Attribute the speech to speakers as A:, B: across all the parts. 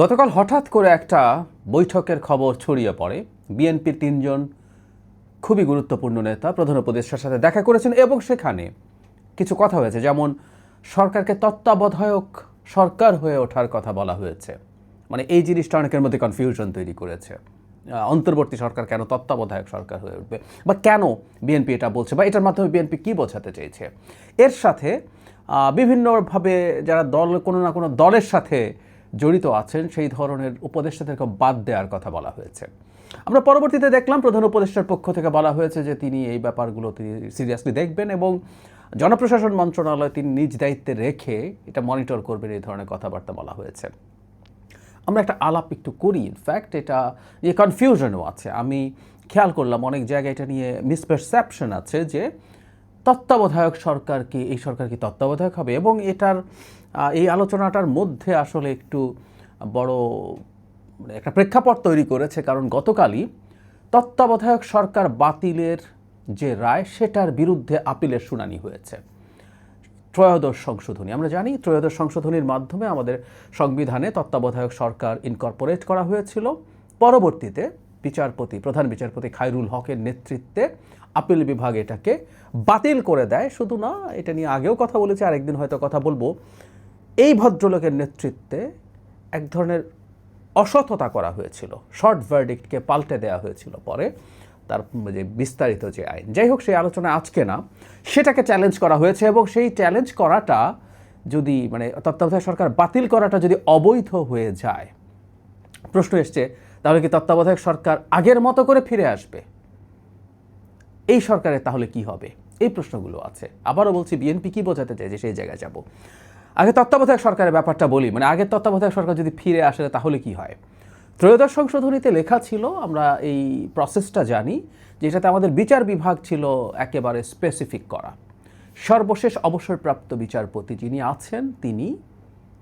A: গতকাল হঠাৎ করে একটা বৈঠকের খবর ছড়িয়ে পড়ে। বিএনপির তিনজন খুবই গুরুত্বপূর্ণ নেতা, প্রধান উপদেষ্টার সাথে দেখা করেছেন এবং সেখানে কিছু কথা হয়েছে, যেমন সরকারকে তত্ত্বাবধায়ক সরকার হয়ে ওঠার কথা বলা হয়েছে। মানে এই জিনিসটা অনেকের মধ্যে কনফিউশন তৈরি করেছে। অন্তর্বর্তী সরকার কেন তত্ত্বাবধায়ক সরকার হয়ে উঠবে? বা কেন বিএনপি এটা বলছে? বা এটার মাধ্যমে বিএনপি কী বোঝাতে চেয়েছে এর সাথে বিভিন্নভাবে যারা দল, কোনো না কোনো দলের সাথে জড়িত আছেন, সেই ধরনের উপদেষ্টাদেরকে বাদ দেওয়ার কথা বলা হয়েছে। আমরা পরবর্তীতে দেখলাম, প্রধান উপদেষ্টার পক্ষ থেকে বলা হয়েছে যে তিনি এই ব্যাপারগুলো তিনি সিরিয়াসলি দেখবেন এবং জনপ্রশাসন মন্ত্রণালয় তিনি নিজ দায়িত্বে রেখে এটা মনিটর করবেন এই ধরনের কথাবার্তা বলা হয়েছে। আমরা একটা আলাপ একটু করি ইনফ্যাক্ট এটা যে কনফিউশনও আছে। আমি খেয়াল করলাম, অনেক জায়গায় এটা নিয়ে মিসপারসেপশন আছে যে তত্ত্বাবধায়ক সরকার কি এই সরকার কি তত্ত্বাবধায়ক হবে এবং এটার এই আলোচনাটার মধ্যে আসলে একটু বড় মানে একটা প্রেক্ষাপট তৈরি করেছে, কারণ গতকালই তত্ত্বাবধায়ক সরকার বাতিলের যে রায়, সেটার বিরুদ্ধে আপিলের শুনানি হয়েছে। ত্রয়োদশ সংশোধনী, আমরা জানি ত্রয়োদশ সংশোধনীর মাধ্যমে আমাদের সংবিধানে তত্ত্বাবধায়ক সরকার ইনকর্পোরেট করা হয়েছিল। পরবর্তীতে বিচারপতি, প্রধান বিচারপতি খায়রুল হকের নেতৃত্বে আপিল বিভাগ এটাকে বাতিল করে দেয়। শুধু না, এটা নিয়ে আগেও কথা বলেছি, আরেকদিন হয়তো কথা বলব। এই ভদ্রলোকের নেতৃত্বে এক ধরনের অসততা করা হয়েছিল। শর্ট ভার্ডিক্টকে পাল্টে দেওয়া হয়েছিল পরে তার যে বিস্তারিত যে আইন। যাই হোক, সেই আলোচনা আজকে না, সেটাকে চ্যালেঞ্জ করা হয়েছে এবং সেই চ্যালেঞ্জ করাটা যদি মানে তত্ত্বাবধায়ক সরকার বাতিল করাটা যদি অবৈধ হয়ে যায়, প্রশ্ন এসছে, তাহলে কি তত্ত্বাবধায়ক সরকার আগের মতো করে ফিরে আসবে? এই সরকারের তাহলে কি হবে? এই প্রশ্নগুলো আছে। আবারও বলছি, বিএনপি কি বোঝাতে চাই যে সেই জায়গায় যাব। আগে তত্ত্বাবধায়ক সরকারের ব্যাপারটা বলি মানে আগের তত্ত্বাবধায়ক সরকার যদি ফিরে আসে, তাহলে কি হয়? ত্রয়োদশ সংশোধনীতে লেখা ছিল, আমরা এই প্রসেসটা জানি যেটাতে আমাদের বিচার বিভাগ ছিল একেবারে স্পেসিফিক করা। সর্বশেষ অবসরপ্রাপ্ত বিচারপতি যিনি আছেন, তিনি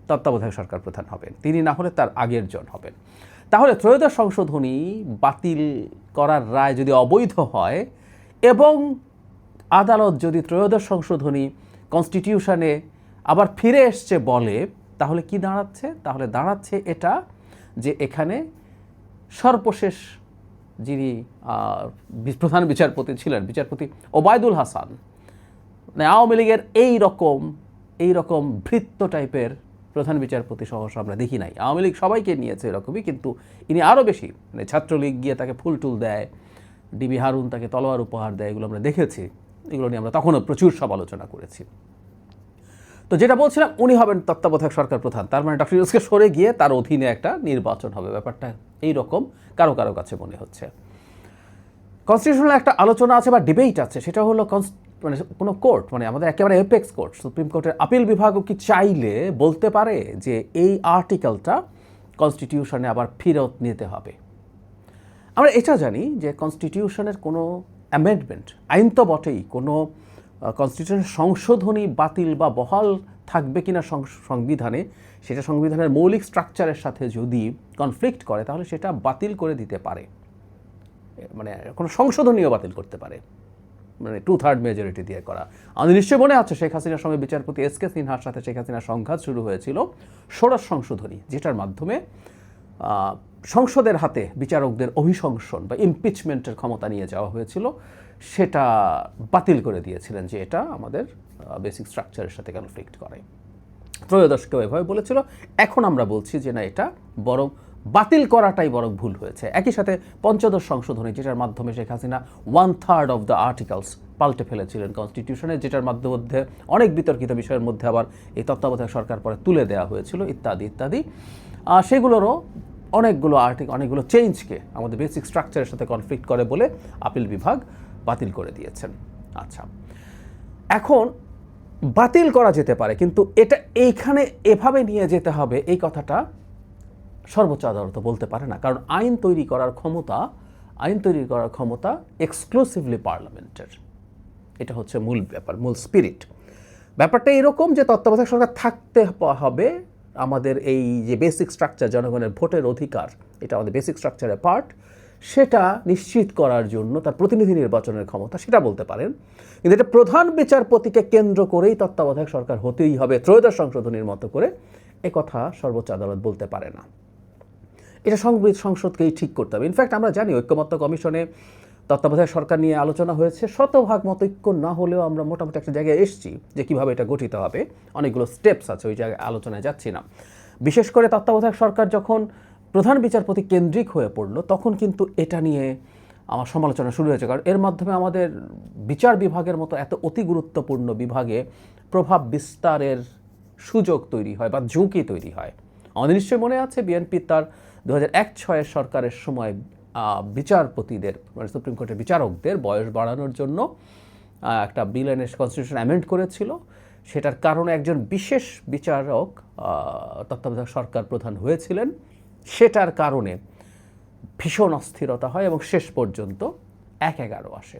A: তত্ত্বাবধায়ক সরকার প্রধান হবেন। তিনি না হলে তার আগের জন হবেন। তাহলে ত্রয়োদশ সংশোধনী বাতিল করার রায় যদি অবৈধ হয়, এবং আদালত যদি ত্রয়োদশ সংশোধনী কনস্টিটিউশনে আবার ফিরে এসছে বলে, তাহলে কি দাঁড়াচ্ছে? তাহলে দাঁড়াচ্ছে এটা যে এখানে সর্বশেষ যিনি প্রধান বিচারপতি ছিলেন, বিচারপতি ওবায়দুল হাসান। মানে আওয়ামী লীগের এই রকম এই রকম ভৃত্য টাইপের প্রধান বিচারপতি সহসা আমরা দেখি নাই। আওয়ামী লীগ সবাইকে নিয়েছে এরকমই, কিন্তু ইনি আরও বেশি। মানে ছাত্রলীগ গিয়ে তাকে ফুল টুল দেয় ডিবি হারুন তাকে তলোয়ার উপহার দেয়, এগুলো আমরা দেখেছি। এগুলো নিয়ে আমরা তখনও প্রচুর সমালোচনা করেছি। তো যেটা বলছিলাম, উনি হবেন তত্ত্বাবধায়ক সরকার প্রধান। তার মানে ডক্টর ইউনুসকে সরে গিয়ে তার অধীনে একটা নির্বাচন হবে। ব্যাপারটা এই রকম কারও কারও কাছে মনে হচ্ছে। কনস্টিটিউশনাল একটা আলোচনা আছে বা ডিবেট আছে, সেটা হলো মানে কোনো কোর্ট মানে আমাদের একেবারে এপেক্স কোর্ট সুপ্রিম কোর্টের আপিল বিভাগও কি চাইলে বলতে পারে যে এই আর্টিকেলটা কনস্টিটিউশনে আবার ফেরত নিতে হবে। আমরা এটা জানি যে কনস্টিটিউশনের কোনো অ্যামেন্ডমেন্ট আইন তো বটেই, কোনো কনস্টিটিউশন সংশোধনী বাতিল বা বহাল থাকবে কিনা সংবিধানে, সেটা সংবিধানের মৌলিক স্ট্রাকচারের সাথে যদি কনফ্লিক্ট করে, তাহলে সেটা বাতিল করে দিতে পারে। মানে কোনো সংশোধনীয় বাতিল করতে পারে। মানে টু থার্ড মেজরিটি দিয়ে করা। আমাদের নিশ্চয়ই মনে আছে শেখ হাসিনার সময় বিচারপতি এস কে সিনহার সাথে শেখ হাসিনার সংঘাত শুরু হয়েছিল ষোড়শ সংশোধনী, যেটার মাধ্যমে সংসদের হাতে বিচারকদের অভিশংসন বা ইমপিচমেন্টের ক্ষমতা নিয়ে যাওয়া হয়েছিল, সেটা বাতিল করে দিয়েছিলেন যে এটা আমাদের বেসিক স্ট্রাকচারের সাথে কনফ্লিক্ট করে। ত্রয়োদশকেও এভাবে বলেছিল, এখন আমরা বলছি যে না, এটা বরং বাতিল করাটাই বরং ভুল হয়েছে। একই সাথে পঞ্চদশ সংশোধনী, যেটার মাধ্যমে Sheikh Hasina one third of the articles পাল্টে ফেলেছিলেন কনস্টিটিউশনে যেটার মধ্যে অনেক বিতর্কিত বিষয়ের মধ্যে আবার এই তত্ত্বাবধায়ক সরকার পরে তুলে দেওয়া হয়েছিল, ইত্যাদি ইত্যাদি। সেগুলোরও অনেকগুলো আর্টিকেল অনেকগুলো চেঞ্জকে আমাদের বেসিক স্ট্রাকচারের সাথে কনফ্লিক্ট করে বলে আপিল বিভাগ বাতিল করে দিয়েছেন। আচ্ছা এখন বাতিল করা যেতে পারে, কিন্তু এটা এইখানে এভাবে নিয়ে যেতে হবে, এই কথাটা সর্বোচ্চ আদালত বলতে পারে না, কারণ আইন তৈরি করার ক্ষমতা, আইন তৈরি করার ক্ষমতা এক্সক্লুসিভলি পার্লামেন্টের এটা হচ্ছে মূল ব্যাপার, মূল স্পিরিট ব্যাপারটা এরকম যে তত্ত্বাবধায়ক সরকার থাকতে হবে আমাদের এই যে বেসিক স্ট্রাকচার জনগণের ভোটের অধিকার, এটা আমাদের বেসিক স্ট্রাকচারের পার্ট সেটা নিশ্চিত করার জন্য তার প্রতিনিধি নির্বাচনের ক্ষমতা, সেটা বলতে পারেন। কিন্তু এটা প্রধান বিচারপতিকে কেন্দ্র করেই তত্ত্বাবধায়ক সরকার হতেই হবে, ত্রয়োদশ সংশোধনীর মতো করে কথা সর্বোচ্চ আদালত বলতে পারে না। এটা সংবিধ সংসদকেই ঠিক করতে হবে। ইনফ্যাক্ট আমরা জানি ঐক্যমত্য কমিশনে তত্ত্বাবধায়ক সরকার নিয়ে আলোচনা হয়েছে। শতভাগ মত ঐক্য না হলেও আমরা মোটামুটি একটা জায়গায় এসেছি যে কীভাবে এটা গঠিত হবে। অনেকগুলো স্টেপস আছে, ওই জায়গায় আলোচনায় যাচ্ছি না। বিশেষ করে তত্ত্বাবধায়ক সরকার যখন প্রধান বিচারপতি কেন্দ্রিক হয়ে পড়ল, তখন কিন্তু এটা নিয়ে আমার সমালোচনা শুরু হয়েছে। কারণ এর মাধ্যমে আমাদের বিচার বিভাগের মতো এত অতি গুরুত্বপূর্ণ বিভাগে প্রভাব বিস্তারের সুযোগ তৈরি হয় বা ঝুঁকি তৈরি হয়। আমাদের নিশ্চয়ই মনে আছে, বিএনপি তার দু হাজার এক ছয়ের সরকারের সময় বিচারপতিদের মানে সুপ্রিম কোর্টের বিচারকদের বয়স বাড়ানোর জন্য একটা বিল এনে কনস্টিটিউশন অ্যামেন্ড করেছিল। সেটার কারণে একজন বিশেষ বিচারক তত্ত্বাবধায়ক সরকার প্রধান হয়েছিলেন। সেটার কারণে ভীষণ অস্থিরতা হয় এবং শেষ পর্যন্ত এক এগারো আসে।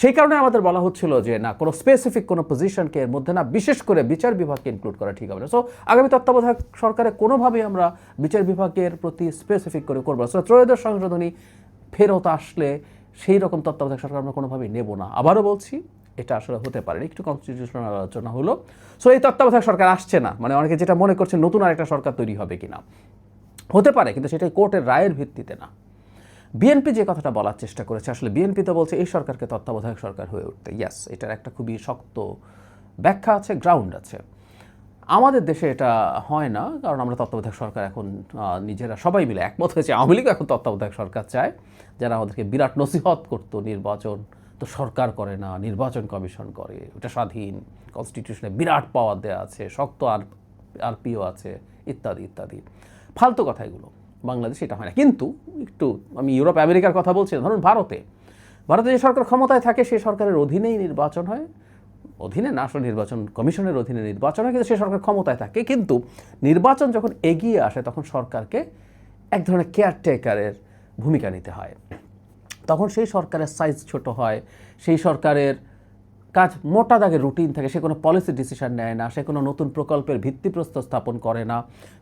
A: সেই কারণে আমাদের বলা হচ্ছিল যে, না, কোনো স্পেসিফিক কোনো পজিশনকে এর মধ্যে না, বিশেষ করে বিচার বিভাগকে ইনক্লুড করা ঠিক হবে না। সো আগামী তত্ত্বাবধায়ক সরকারে কোনোভাবেই আমরা বিচার বিভাগের প্রতি স্পেসিফিক করে করব সো ত্রয়োদশ সংশোধনী ফেরত আসলে সেই রকম তত্ত্বাবধায়ক সরকার আমরা কোনোভাবেই নেব না। আবারও বলছি, এটা আসলে হতে পারে একটু কনস্টিটিউশনাল আলোচনা হলো। সো এই তত্ত্বাবধায়ক সরকার আসছে না। মানে অনেকে যেটা মনে করছে নতুন আরেকটা সরকার তৈরি হবে কিনা। হতে পারে, কিন্তু সেটা কোর্টের রায়ের ভিত্তিতে না। বিএনপি যে কথাটা বলার চেষ্টা করেছে, আসলে বিএনপি তো বলছে এই সরকারকে তত্ত্বাবধায়ক সরকার হয়ে উঠতে। ইয়াস এটার একটা খুবই শক্ত ব্যাখ্যা আছে গ্রাউন্ড আছে। আমাদের দেশে এটা হয় না, কারণ আমরা তত্ত্বাবধায়ক সরকার এখন নিজেরা সবাই মিলে একমত হয়েছে। আওয়ামী লীগ এখন তত্ত্বাবধায়ক সরকার চায়, যারা আমাদেরকে বিরাট নসিহত করতো, নির্বাচন তো সরকার করে না, নির্বাচন কমিশন করে। ওটা স্বাধীন কনস্টিটিউশনে বিরাট পাওয়ার দেওয়া আছে, শক্ত আর আরপিও আছে, ইত্যাদি ইত্যাদি। ফালতু কথা এগুলো। বাংলাদেশে এটা হয় না। কিন্তু একটু আমি ইউরোপ, আমেরিকার কথা বলছি, ধরুন ভারতে। ভারতে যে সরকার ক্ষমতায় থাকে, সে সরকারের অধীনেই নির্বাচন হয়। অধীনে না, আসলে নির্বাচন, কমিশনের অধীনে নির্বাচন হয়, কিন্তু সে সরকার ক্ষমতায় থাকে। কিন্তু নির্বাচন যখন এগিয়ে আসে, তখন সরকারকে এক ধরনের কেয়ারটেকারের ভূমিকা নিতে হয়। তখন সেই সরকারের সাইজ ছোট হয়, সেই সরকারের কাজ মোটা দাগে রুটিন থাকে, সে কোনো পলিসি ডিসিশন নেয় না, সে কোনো নতুন প্রকল্পের ভিত্তিপ্রস্তর স্থাপন করে না।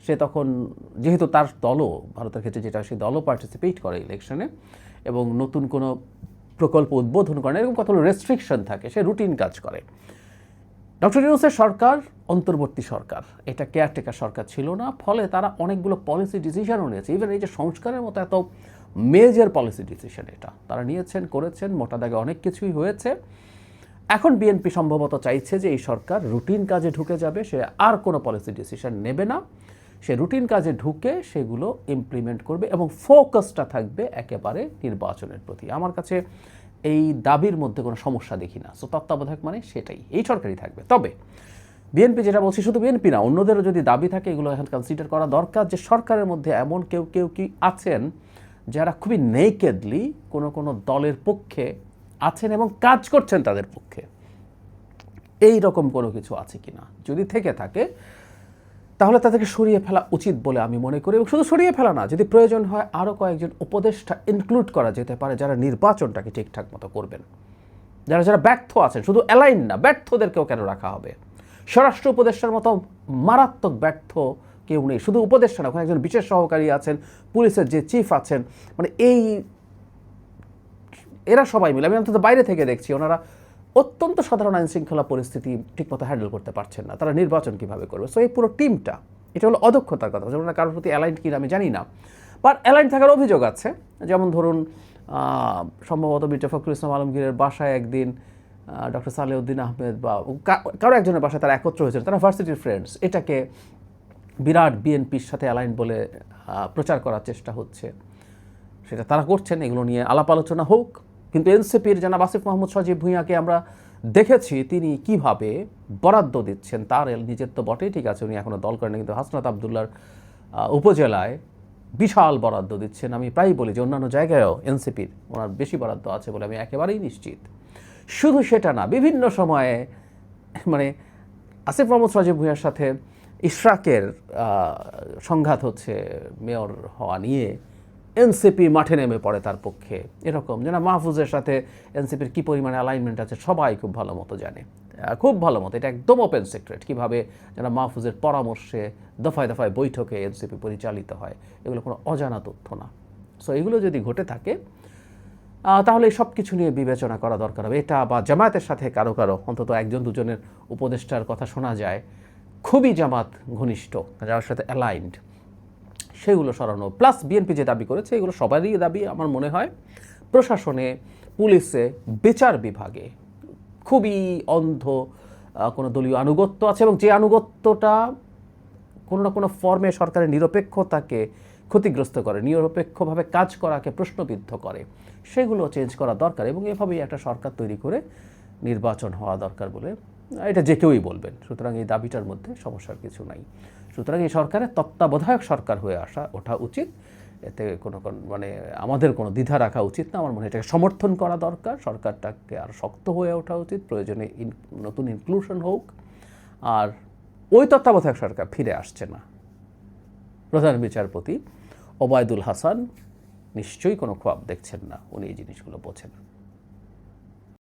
A: সে তখন, যেহেতু তার দলও, ভারতের ক্ষেত্রে যেটা, সে দলও পার্টিসিপেট করে ইলেকশনে এবং নতুন কোনো প্রকল্প উদ্বোধন করে না, এরকম কতগুলো রেস্ট্রিকশন থাকে, সে রুটিন কাজ করে। ডক্টর ইউনুসের সরকার, অন্তর্বর্তী সরকার, এটা কেয়ারটেকার সরকার ছিল না, ফলে তারা অনেকগুলো পলিসি ডিসিশনও নিয়েছে। ইভেন এই যে সংস্কারের মতো এত মেজর পলিসি ডিসিশন এটা। তারা নিয়েছেন, করেছেন, মোটা দাগে অনেক কিছুই হয়েছে। এখন বিএনপি সম্ভবত চাইছে যে এই সরকার রুটিন কাজে ঢুকে যাবে, সে আর কোনো পলিসি ডিসিশন নেবে না। সে রুটিন কাজে ঢুকে সেগুলো ইমপ্লিমেন্ট করবে এবং ফোকাসটা থাকবে একেবারে নির্বাচনের প্রতি। আমার কাছে এই দাবির মধ্যে কোনো সমস্যা দেখি না। সো তত্ত্বাবধায়ক মানে সেটাই, এই সরকারই থাকবে। তবে বিএনপি যেটা বলছি শুধু বিএনপি না, অন্যদেরও যদি দাবি থাকে, এগুলো এখন কনসিডার করা দরকার যে সরকারের মধ্যে এমন কেউ কেউ কি আছেন যারা খুবই নেকেডলি কোনো কোনো দলের পক্ষে আছেন এবং কাজ করছেন তাদের পক্ষে। এই রকম কোনো কিছু আছে কিনা? যদি থেকে থাকে, তাহলে তাদেরকে সরিয়ে ফেলা উচিত বলে আমি মনে করি। এবং শুধু সরিয়ে ফেলা না, যদি প্রয়োজন হয় আরও কয়েকজন উপদেষ্টা ইনক্লুড করা যেতে পারে যারা নির্বাচনটাকে ঠিকঠাক মতো করবেন। যারা যারা ব্যর্থ আছেন, শুধু অ্যালাইন না, ব্যর্থদেরকেও কেন রাখা হবে? স্বরাষ্ট্র উপদেষ্টার মতো মারাত্মক ব্যর্থ কেউ নেই। শুধু উপদেষ্টা না, ওখানে একজন বিশেষ সহকারী আছেন, পুলিশের যে চিফ আছেন। মানে এই এরা সবাই মিলে, আমি অন্তত বাইরে থেকে দেখছি, ওনারা অত্যন্ত সাধারণ আইন শৃঙ্খলা পরিস্থিতি ঠিকমতো হ্যান্ডেল করতে পারছেন না। তারা নির্বাচন কীভাবে করবে? সো এই পুরো টিমটা, এটা হলো অদক্ষতার কথা। যেমন কারোর প্রতি অ্যালাইন কিনা, আমি জানি না। বাট অ্যালাইন থাকার অভিযোগ আছে। যেমন ধরুন সম্ভবত মির্জা ফখরুল ইসলাম আলমগীরের বাসায় একদিন ডক্টর সালেউদ্দিন আহমেদ বা কারও একজনের বাসায় তারা একত্র হয়েছিল, তারা ভার্সিটির ফ্রেন্ডস এটাকে বিরাট বিএনপির সাথে অ্যালাইন বলে প্রচার করার চেষ্টা হচ্ছে। সেটা তারা করছেন, এগুলো নিয়ে আলাপ আলোচনা হোক। কিন্তু এনসিপির জানা আসিফ মাহমুদ সজীব ভূঁইয়াকে আমরা দেখেছি, তিনি কীভাবে বরাদ্দ দিচ্ছেন তার নিজের তো বটেই, ঠিক আছে, উনি এখনও দল করেন কিন্তু হাসনাত আবদুল্লার উপজেলায় বিশাল বরাদ্দ দিচ্ছেন। আমি প্রায়ই বলি যে অন্যান্য জায়গায়ও এনসিপির ওনার বেশি বরাদ্দ আছে বলে আমি একেবারেই নিশ্চিত। শুধু সেটা না, বিভিন্ন সময়ে মানে আসিফ মোহাম্মদ সজীব ভূঁইয়ার সাথে ইশরাকের সংঘাত হচ্ছে, মেয়র হওয়া নিয়ে এনসিপি মাঠে নেমে পড়ে তার পক্ষে। এরকম, যেন মাহফুজের সাথে এনসিপির কী পরিমাণে অ্যালাইনমেন্ট আছে সবাই খুব ভালো মতো জানে। খুব ভালো মতো, এটা একদম ওপেন সিক্রেট কীভাবে যেন মাহফুজের পরামর্শে দফায় দফায় বৈঠকে এনসিপি পরিচালিত হয়, এগুলো কোনো অজানা তথ্য না। সো এগুলো যদি ঘটে থাকে তাহলে সব কিছু নিয়ে বিবেচনা করা দরকার হবে। এটা বা জামায়াতের সাথে কারও কারও, অন্তত একজন দুজনের উপদেষ্টার কথা শোনা যায়। খুবই জামাত ঘনিষ্ঠ, যার সাথে অ্যালাইন্ড সেগুলো সরানো। প্লাস বিএনপি যে দাবি করেছে, এগুলো সবারই দাবি আমার মনে হয়। প্রশাসনে, পুলিশে, বিচার বিভাগে। খুবই অন্ধ কোনো দলীয় আনুগত্য আছে এবং যে আনুগত্যটা কোনো না কোনো ফর্মে সরকারের নিরপেক্ষতাকে ক্ষতিগ্রস্ত করে, নিরপেক্ষভাবে কাজ করাকে প্রশ্নবিদ্ধ করে। সেগুলো চেঞ্জ করা দরকার এবং এভাবেই একটা সরকার তৈরি করে নির্বাচন হওয়া দরকার বলে এটা যে কেউই বলবেন। সুতরাং এই দাবিটার মধ্যে সমস্যার কিছু নাই। সুতরাং এই সরকারের তত্ত্বাবধায়ক সরকার হয়ে আসা, ওঠা উচিত। এতে কোনো কোন- মানে আমাদের কোনো দ্বিধা রাখা উচিত না। আমার মনে হয় এটাকে সমর্থন করা দরকার। সরকারটাকে আর শক্ত হয়ে ওঠা উচিত। প্রয়োজনে নতুন ইনক্লুশন হোক। আর ওই তত্ত্বাবধায়ক সরকার ফিরে আসছে না। প্রধান বিচারপতি ওবায়দুল হাসান নিশ্চয়ই কোনো খোয়াব দেখছেন না। উনি এই জিনিসগুলো বোঝেন।